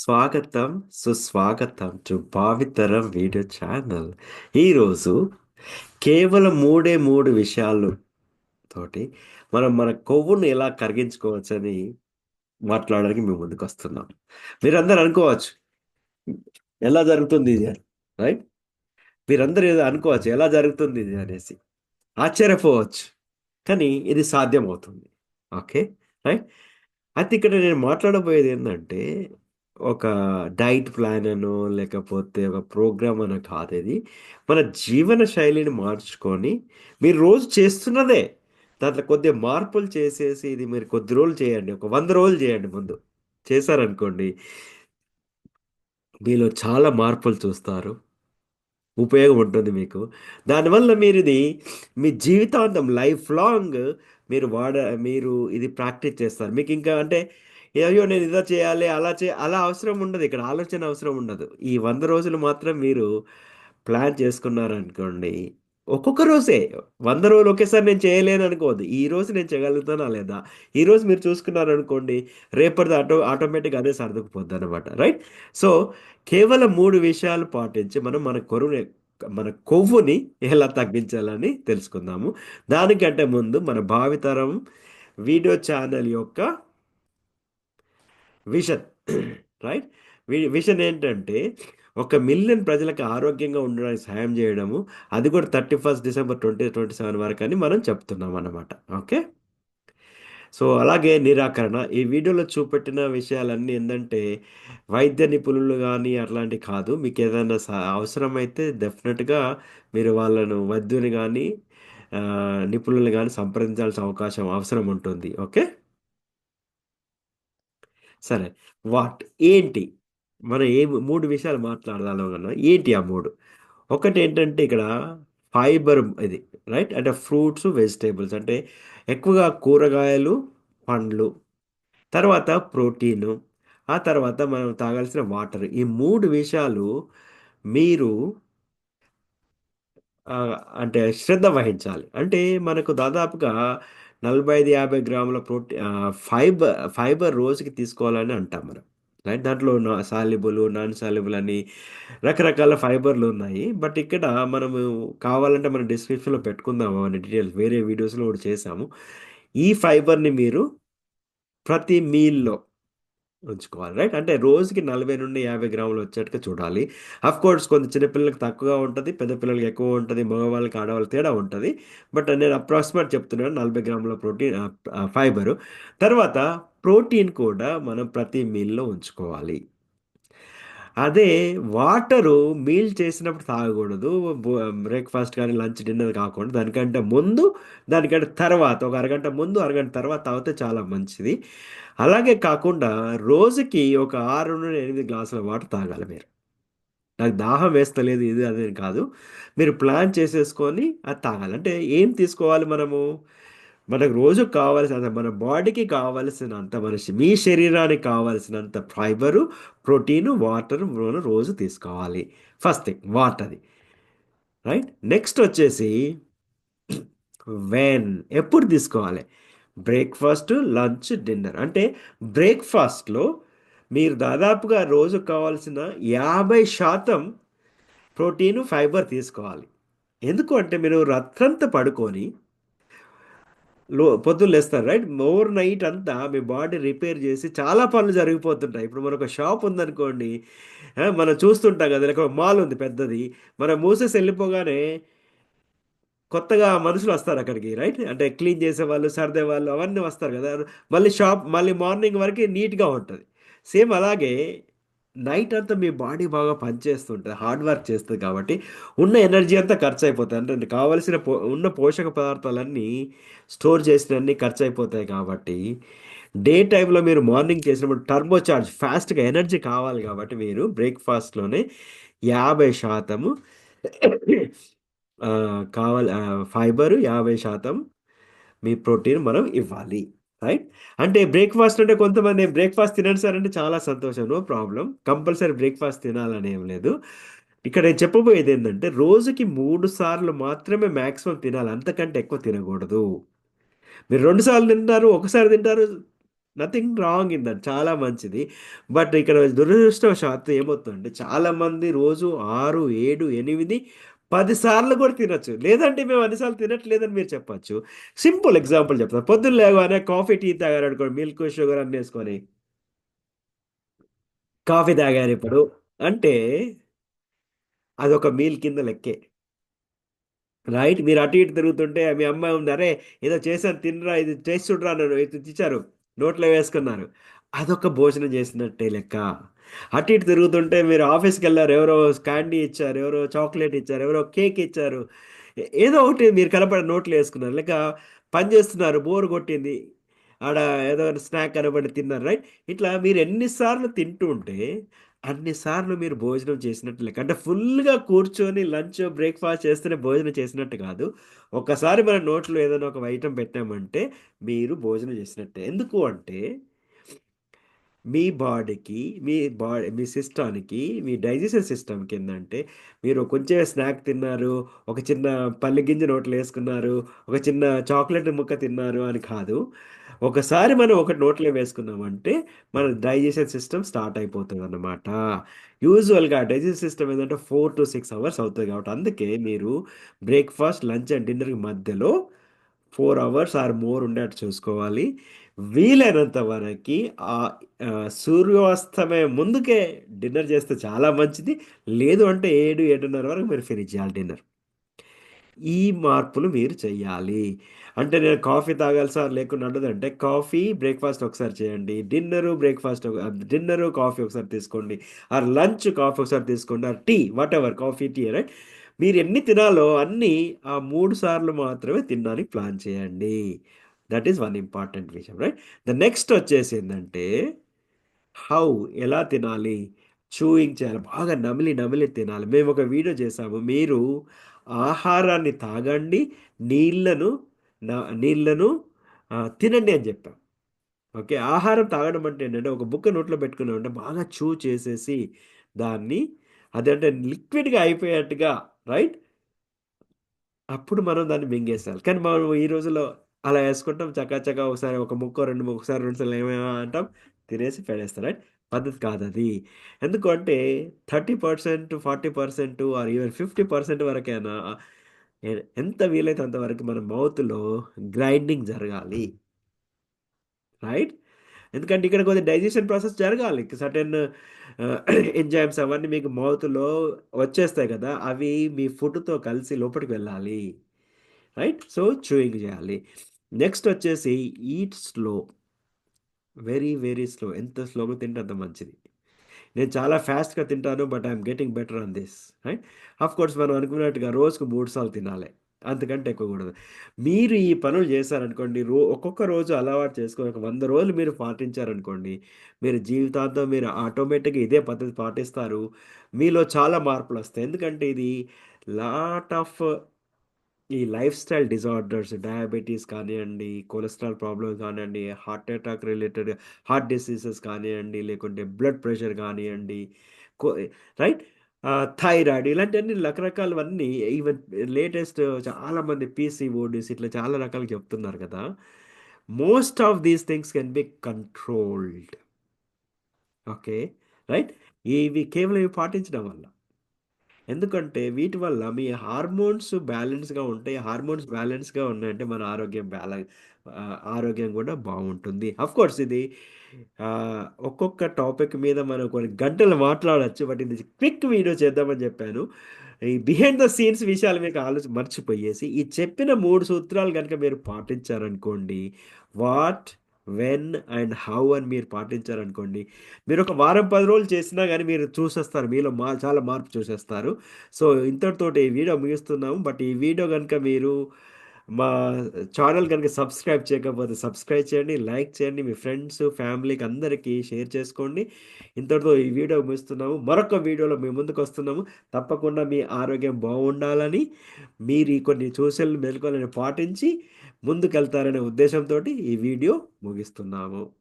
స్వాగతం సుస్వాగతం to భావితరం video channel. ఈరోజు కేవలం మూడే మూడు విషయాలు తోటి మనం మన కొవ్వును ఎలా కరిగించుకోవచ్చని మాట్లాడడానికి మేము ముందుకు వస్తున్నాం. మీరందరూ అనుకోవచ్చు ఎలా జరుగుతుంది ఇది అని రైట్? మీరందరూ ఏదో అనుకోవచ్చు ఎలా జరుగుతుంది ఇది అనేసి. ఆశ్చర్యపోవచ్చు కానీ ఇది సాధ్యం అవుతుంది ఓకే రైట్? అయితే ఇక్కడ నేను మాట్లాడబోయేది ఏంటంటే ఒక డైట్ ప్లాన్ అనో లేకపోతే ఒక ప్రోగ్రామ్ అనో కాదు ఇది. మన జీవన శైలిని మార్చుకొని మీరు రోజు చేస్తున్నదే. దాంట్లో కొద్దిగా మార్పులు చేసేసి ఇది మీరు కొద్ది రోజులు చేయండి. ఒక వంద రోజులు చేయండి ముందు. చేశారనుకోండి మీలో చాలా మార్పులు చూస్తారు. ఉపయోగం ఉంటుంది మీకు. దానివల్ల మీరు ఇది మీ జీవితాంతం లైఫ్ లాంగ్ మీరు వాడ మీరు ఇది ప్రాక్టీస్ చేస్తారు. మీకు ఇంకా అంటే అయ్యో నేను ఇదా చేయాలి అలా చే అలా అవసరం ఉండదు. ఇక్కడ ఆలోచన అవసరం ఉండదు. ఈ వంద రోజులు మాత్రం మీరు ప్లాన్ చేసుకున్నారనుకోండి ఒక్కొక్క రోజే. వంద రోజులు ఒకేసారి నేను చేయలేను అనుకోవద్దు. ఈ రోజు నేను చేయగలుగుతానా లేదా? ఈ రోజు మీరు చూసుకున్నారనుకోండి రేపటిది ఆటో ఆటోమేటిక్ అదే సర్దుకుపోద్ది అనమాట రైట్? సో కేవలం మూడు విషయాలు పాటించి మనం మన కొరువుని మన కొవ్వుని ఎలా తగ్గించాలని తెలుసుకుందాము. దానికంటే ముందు మన భావితరం వీడియో ఛానల్ యొక్క విషన్ రైట్ విషన్ ఏంటంటే ఒక మిలియన్ ప్రజలకు ఆరోగ్యంగా ఉండడానికి సహాయం చేయడము అది కూడా thirty first December twenty twenty seven వరకు అని మనం చెప్తున్నాం అన్నమాట ఓకే? సో అలాగే నిరాకరణ. ఈ వీడియోలో చూపెట్టిన విషయాలన్నీ ఏంటంటే వైద్య నిపుణులు కానీ అట్లాంటివి కాదు. మీకు ఏదైనా అవసరమైతే డెఫినెట్గా మీరు వాళ్ళను వైద్యుని కానీ నిపుణులు కానీ సంప్రదించాల్సిన అవకాశం అవసరం ఉంటుంది ఓకే? సరే. వాట్? ఏంటి? మనం ఏ మూడు విషయాలు మాట్లాడదాం ఏంటి ఆ మూడు? ఒకటి ఏంటంటే ఇక్కడ ఫైబర్ ఇది రైట్? అంటే ఫ్రూట్స్ వెజిటేబుల్స్ అంటే ఎక్కువగా కూరగాయలు పండ్లు తర్వాత ప్రోటీను ఆ తర్వాత మనం తాగాల్సిన వాటర్. ఈ మూడు విషయాలు మీరు అంటే శ్రద్ధ వహించాలి. అంటే మనకు దాదాపుగా నలభై ఐదు యాభై గ్రాముల ప్రోటీన్ ఫైబర్ ఫైబర్ రోజుకి తీసుకోవాలని అంటాం మనం. రైట్ దాంట్లో సాల్యుబుల్ నాన్ సాల్యుబుల్ అని రకరకాల ఫైబర్లు ఉన్నాయి. బట్ ఇక్కడ మనము కావాలంటే మన డిస్క్రిప్షన్లో పెట్టుకుందాము అవన్నీ డీటెయిల్స్. వేరే వీడియోస్లో కూడా చేసాము ఈ ఫైబర్ని మీరు ప్రతి మీల్లో ఉంచుకోవాలి. రైట్? అంటే రోజుకి నలభై నుండి యాభై గ్రాములు వచ్చేట్టుగా చూడాలి. అఫ్ కోర్స్ కొంత చిన్నపిల్లలకు తక్కువగా ఉంటుంది పెద్ద పిల్లలకి ఎక్కువ ఉంటుంది మగవాళ్ళకి ఆడవాళ్ళకి తేడా ఉంటుంది. బట్ నేను అప్రాక్సిమేట్ చెప్తున్నాను నలభై గ్రాముల ప్రోటీన్ ఫైబరు. తర్వాత ప్రోటీన్ కూడా మనం ప్రతి మీల్లో ఉంచుకోవాలి. అదే వాటరు మీల్ చేసినప్పుడు తాగకూడదు. బ్రేక్ఫాస్ట్ కానీ లంచ్ డిన్నర్ కాకుండా దానికంటే ముందు దానికంటే తర్వాత ఒక అరగంట ముందు అరగంట తర్వాత తాగితే చాలా మంచిది. అలాగే కాకుండా రోజుకి ఒక ఆరు నుండి ఎనిమిది గ్లాసుల వాటర్ తాగాలి మీరు. నాకు దాహం వేస్తలేదు ఇది అదే కాదు. మీరు ప్లాన్ చేసేసుకొని అది తాగాలి. అంటే ఏం తీసుకోవాలి మనము? మనకు రోజు కావాల్సినంత మన బాడీకి కావలసినంత మన మీ శరీరానికి కావాల్సినంత ఫైబరు ప్రోటీను వాటర్ రోజు తీసుకోవాలి. First thing water right? Next వచ్చేసి వెన్ ఎప్పుడు తీసుకోవాలి? Breakfast lunch dinner. అంటే బ్రేక్ఫాస్ట్లో మీరు దాదాపుగా రోజు కావాల్సిన యాభై శాతం ప్రోటీన్ ఫైబర్ తీసుకోవాలి. ఎందుకు అంటే మీరు రత్రంతా పడుకొని లో పొద్దున్న లేస్తారు రైట్ ఓవర్ నైట్ అంతా మీ బాడీ రిపేర్ చేసి చాలా పనులు జరిగిపోతుంటాయి. ఇప్పుడు మనకు షాప్ ఉందనుకోండి మనం చూస్తుంటాం కదా లేక మాల్ ఉంది పెద్దది మనం మూసేసి వెళ్ళిపోగానే కొత్తగా మనుషులు వస్తారు అక్కడికి రైట్ అంటే క్లీన్ చేసే వాళ్ళు సర్దే వాళ్ళు అవన్నీ వస్తారు కదా. మళ్ళీ షాప్ మళ్ళీ మార్నింగ్ వరకు నీట్గా ఉంటుంది. సేమ్ అలాగే నైట్ అంతా మీ బాడీ బాగా పనిచేస్తుంటుంది హార్డ్ వర్క్ చేస్తుంది కాబట్టి ఉన్న ఎనర్జీ అంతా ఖర్చు అయిపోతుంది అంటే కావలసిన పో ఉన్న పోషక పదార్థాలన్నీ స్టోర్ చేసినవన్నీ ఖర్చు అయిపోతాయి కాబట్టి డే టైంలో మీరు మార్నింగ్ చేసినప్పుడు టర్బో చార్జ్ ఫాస్ట్గా ఎనర్జీ కావాలి కాబట్టి మీరు బ్రేక్ఫాస్ట్లోనే యాభై శాతము కావాలి ఫైబరు యాభై శాతం మీ ప్రోటీన్ మనం ఇవ్వాలి. రైట్ అంటే బ్రేక్ఫాస్ట్ అంటే కొంతమంది బ్రేక్ఫాస్ట్ తినండి సార్ అంటే చాలా సంతోషం నో ప్రాబ్లం కంపల్సరీ బ్రేక్ఫాస్ట్ తినాలని ఏం లేదు. ఇక్కడ నేను చెప్పబోయేది ఏంటంటే రోజుకి మూడు సార్లు మాత్రమే మ్యాక్సిమం తినాలి. అంతకంటే ఎక్కువ తినకూడదు. మీరు రెండు సార్లు తింటారు ఒకసారి తింటారు నథింగ్ రాంగ్ ఇన్ దట్. చాలా మంచిది. బట్ ఇక్కడ దురదృష్టవశాత్తు ఏమవుతుందంటే చాలామంది రోజు 6, 7, 8, పదిసార్లు కూడా తినొచ్చు. లేదంటే మేము అన్నిసార్లు తినట్లేదని మీరు చెప్పొచ్చు. సింపుల్ ఎగ్జాంపుల్ చెప్తాను. పొద్దున్న లేవగానే కాఫీ, టీ తాగారనుకోండి మిల్క్, షుగర్ అన్నేసుకొని. కాఫీ తాగారు ఇప్పుడు అంటే అదొక మీల్ కింద లెక్కే. రైట్. మీరు అటు ఇటు తిరుగుతుంటే మీ అమ్మాయి ఉంది. "అరే! ఏదో చేశాను తినరా ఇది చేసి చూడరా" అన్నారు. ఇచ్చారు. నోట్లో వేసుకున్నారు. అదొక భోజనం చేసినట్టే లెక్క. అటు ఇటు తిరుగుతుంటే మీరు ఆఫీస్కి వెళ్ళారు ఎవరో క్యాండీ ఇచ్చారు. ఎవరో చాక్లెట్ ఇచ్చారు. ఎవరో కేక్ ఇచ్చారు. ఏదో ఒకటి మీరు కనపడే నోట్లు వేసుకున్నారు లేక పని చేస్తున్నారు. బోర్ కొట్టింది. ఆడ ఏదో స్నాక్ కనబడి తిన్నారు. రైట్. ఇట్లా మీరు ఎన్నిసార్లు తింటూ ఉంటే అన్నిసార్లు మీరు భోజనం చేసినట్టు లెక్క. అంటే ఫుల్‌గా కూర్చొని లంచ్, బ్రేక్‌ఫాస్ట్ చేస్తేనే భోజనం చేసినట్టు కాదు. ఒక్కసారి మన నోట్లో ఏదైనా ఒక ఐటెం పెట్టామంటే మీరు భోజనం చేసినట్టే. ఎందుకు అంటే మీ బాడీకి, మీ బాడీ మీ సిస్టానికి, మీ డైజెషన్ సిస్టమ్‌కి ఏంటంటే మీరు కొంచెం స్నాక్ తిన్నారు, ఒక చిన్న పల్లి గింజ నోట్లో వేసుకున్నారు ఒక చిన్న చాక్లెట్ ముక్క తిన్నారు అని కాదు. ఒకసారి మనం ఒకటి నోట్లో వేసుకున్నామంటే, మన డైజెషన్ సిస్టమ్ స్టార్ట్ అయిపోతుంది అన్నమాట యూజువల్‌గా డైజెషన్ సిస్టమ్ ఏంటంటే ఫోర్ టు సిక్స్ అవర్స్ అవుతుంది కాబట్టి, అందుకే మీరు బ్రేక్‌ఫాస్ట్, లంచ్ అండ్ డిన్నర్‌కి మధ్యలో ఫోర్ అవర్స్ ఆర్ మోర్ ఉండేట్టు చూసుకోవాలి. వీలైనంత వరకి ఆ సూర్యాస్తమయం ముందుకే డిన్నర్ చేస్తే చాలా మంచిది. లేదు అంటే 7, 7:30 వరకు మీరు ఫినిష్ చేయాలి డిన్నర్. ఈ మార్పులు మీరు చేయాలి అంటే నేను కాఫీ తాగాలి సార్ లేకుండా అంటే కాఫీ, బ్రేక్‌ఫాస్ట్ ఒకసారి చేయండి. డిన్నరు, బ్రేక్‌ఫాస్ట్ డిన్నరు, కాఫీ ఒకసారి తీసుకోండి. ఆర్ లంచ్ కాఫీ ఒకసారి తీసుకోండి. Or tea whatever coffee, tea right. మీరు ఎన్ని తినాలో అన్నీ ఆ మూడు సార్లు మాత్రమే తినడానికి ప్లాన్ చేయండి. దట్ ఈస్ వన్ ఇంపార్టెంట్ విషయం రైట్. ద నెక్స్ట్ వచ్చేసి ఏంటంటే హౌ ఎలా తినాలి? చూయింగ్ చేయాలి. బాగా నమిలి, నమిలి తినాలి. మేము ఒక వీడియో చేసాము. మీరు ఆహారాన్ని తాగండి, నీళ్ళను నీళ్ళను నీళ్ళను తినండి అని చెప్పాం. ఓకే. ఆహారం తాగడం అంటే ఏంటంటే, ఒక బుక్క నోట్లో పెట్టుకున్నామంటే బాగా చూ చేసేసి దాన్ని అదంటే లిక్విడ్‌గా అయిపోయేట్టుగా రైట్? అప్పుడు మనం దాన్ని మింగేసాలి కానీ మనం ఈ రోజుల్లో అలా వేసుకుంటాం చకా చకా ఒకసారి ఒక ముక్కో, 2 ము ఒకసారి రెండు సార్లు ఏమేమో అంటాం. తినేసి పడేస్తాం రైట్? పద్ధతి కాదు అది ఎందుకంటే thirty percent forty percent or even 50% వరకైనా ఎంత వీలైతే అంతవరకు మన మౌత్‌లో గ్రైండింగ్ జరగాలి. రైట్? ఎందుకంటే ఇక్కడ కొద్దిగా డైజెషన్ ప్రాసెస్ జరగాలి. సర్టెన్ ఎంజాయిమ్స్ ఎంజైమ్స్ అవన్నీ మీకు మౌత్‌లో వచ్చేస్తాయి కదా! అవి మీ ఫుడ్‌తో కలిసి లోపలికి వెళ్ళాలి. రైట్? సో, చూయింగ్ చేయాలి. నెక్స్ట్ వచ్చేసి eat slow. Very, very slow. ఎంత స్లోగా తింటే అంత మంచిది. నేను చాలా ఫాస్ట్‌గా తింటాను. But I'm getting better on this. Right? Of course మనం అనుకున్నట్టుగా రోజుకు మూడు సార్లు తినాలి. అంతకంటే ఎక్కువ కూడదు. మీరు ఈ పనులు చేశారనుకోండి, రో ఒక్కొక్క రోజు అలవాటు చేసుకొని ఒక వంద రోజులు మీరు పాటించారనుకోండి, మీరు జీవితాంతం మీరు ఆటోమేటిక్‌గా ఇదే పద్ధతి పాటిస్తారు. మీలో చాలా మార్పులు వస్తాయి ఎందుకంటే ఇది లాట్ ఆఫ్ ఈ లైఫ్ స్టైల్ డిజార్డర్స్ డయాబెటీస్ కానివ్వండి కొలెస్ట్రాల్ ప్రాబ్లమ్ కానివ్వండి heart attack related heart diseases కానివ్వండి లేకుంటే బ్లడ్ ప్రెషర్ కానివ్వండి రైట్? థైరాయిడ్ ఇలాంటివన్నీ రకరకాలవన్నీ ఈవెన్ లేటెస్ట్ చాలామంది పీసీఓడిస్ ఇట్లా చాలా రకాలుగా చెప్తున్నారు కదా! Most of these things can be controlled. Okay. Right? ఇవి కేవలం ఇవి పాటించడం వల్ల. ఎందుకంటే వీటి వల్ల మీ హార్మోన్స్ బ్యాలెన్స్‌గా ఉంటాయి. హార్మోన్స్ బ్యాలెన్స్‌గా ఉన్నాయంటే మన ఆరోగ్యం బ్యాల ఆరోగ్యం కూడా బాగుంటుంది ఆఫ్‌కోర్స్ ఇది ఒక్కొక్క టాపిక్ మీద మనం కొన్ని గంటలు మాట్లాడొచ్చు. బట్ ఇది క్విక్ వీడియో చేద్దామని చెప్పాను. ఈ బిహైండ్ ద సీన్స్ విషయాలు మీకు ఆలోచి మర్చిపోయేసి ఈ చెప్పిన మూడు సూత్రాలు కనుక మీరు పాటించారనుకోండి. వాట్, వెన్ అండ్ హౌ అని మీరు పాటించారనుకోండి. ఒక వారం, పది రోజులు చేసినా కానీ మీరు చూసేస్తారు. మీలో మా చాలా మార్పు చూసేస్తారు. సో, ఇంతటితోటి ఈ వీడియో ముగిస్తున్నాము. బట్ ఈ వీడియో కనుక మీరు మా ఛానల్ కనుక సబ్స్క్రైబ్ చేయకపోతే సబ్స్క్రైబ్ చేయండి. లైక్ చేయండి. మీ ఫ్రెండ్స్, ఫ్యామిలీకి అందరికీ షేర్ చేసుకోండి. ఇంతటితో ఈ వీడియో ముగిస్తున్నాము. మరొక వీడియోలో మీ ముందుకొస్తున్నాము. తప్పకుండా మీ ఆరోగ్యం బాగుండాలని మీరు ఈ కొన్ని సోషల్ మెళకువలను పాటించి ముందుకెళ్తారనే ఉద్దేశంతోటి ఈ వీడియో ముగిస్తున్నాము.